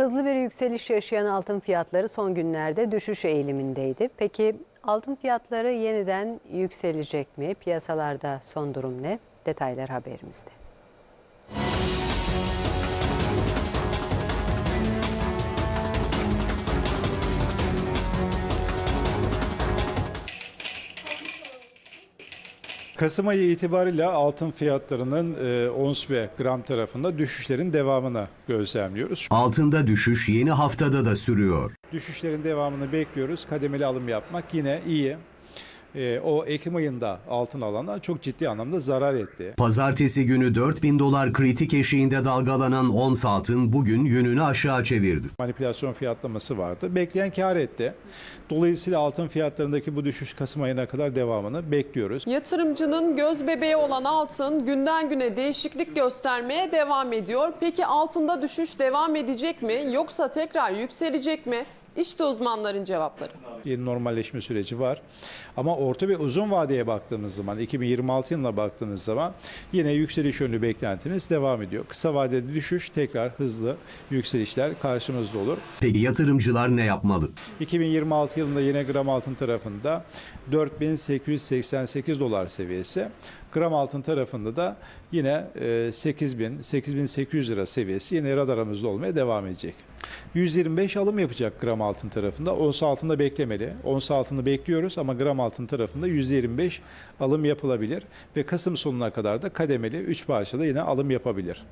Hızlı bir yükseliş yaşayan altın fiyatları son günlerde düşüş eğilimindeydi. Peki altın fiyatları yeniden yükselecek mi? Piyasalarda son durum ne? Detaylar haberimizde. Kasım ayı itibariyle altın fiyatlarının e, ons ve gram tarafında düşüşlerin devamını gözlemliyoruz. Altında düşüş yeni haftada da sürüyor. Düşüşlerin devamını bekliyoruz. Kademeli alım yapmak yine iyi. E, o Ekim ayında altın alanlar çok ciddi anlamda zarar etti. Pazartesi günü 4000 dolar kritik eşiğinde dalgalanan ons altın bugün yönünü aşağı çevirdi. Manipülasyon fiyatlaması vardı. Bekleyen kar etti. Dolayısıyla altın fiyatlarındaki bu düşüş Kasım ayına kadar devamını bekliyoruz. Yatırımcının göz bebeği olan altın günden güne değişiklik göstermeye devam ediyor. Peki altında düşüş devam edecek mi yoksa tekrar yükselecek mi? İşte uzmanların cevapları. Yeni normalleşme süreci var. Ama orta ve uzun vadeye baktığımız zaman, 2026 yılına baktığınız zaman yine yükseliş yönlü beklentimiz devam ediyor. Kısa vadede düşüş tekrar hızlı yükselişler karşımızda olur. Peki yatırımcılar ne yapmalı? 2026 yılında yine gram altın tarafında 4888 dolar seviyesi. Gram altın tarafında da yine e, 8000 8800 lira seviyesi yine radarımızda olmaya devam edecek. 125 alım yapacak gram altın tarafında. Ons altında beklemeli. Ons altını bekliyoruz ama gram altın tarafında %25 alım yapılabilir ve Kasım sonuna kadar da kademeli 3 parçada yine alım yapabilir.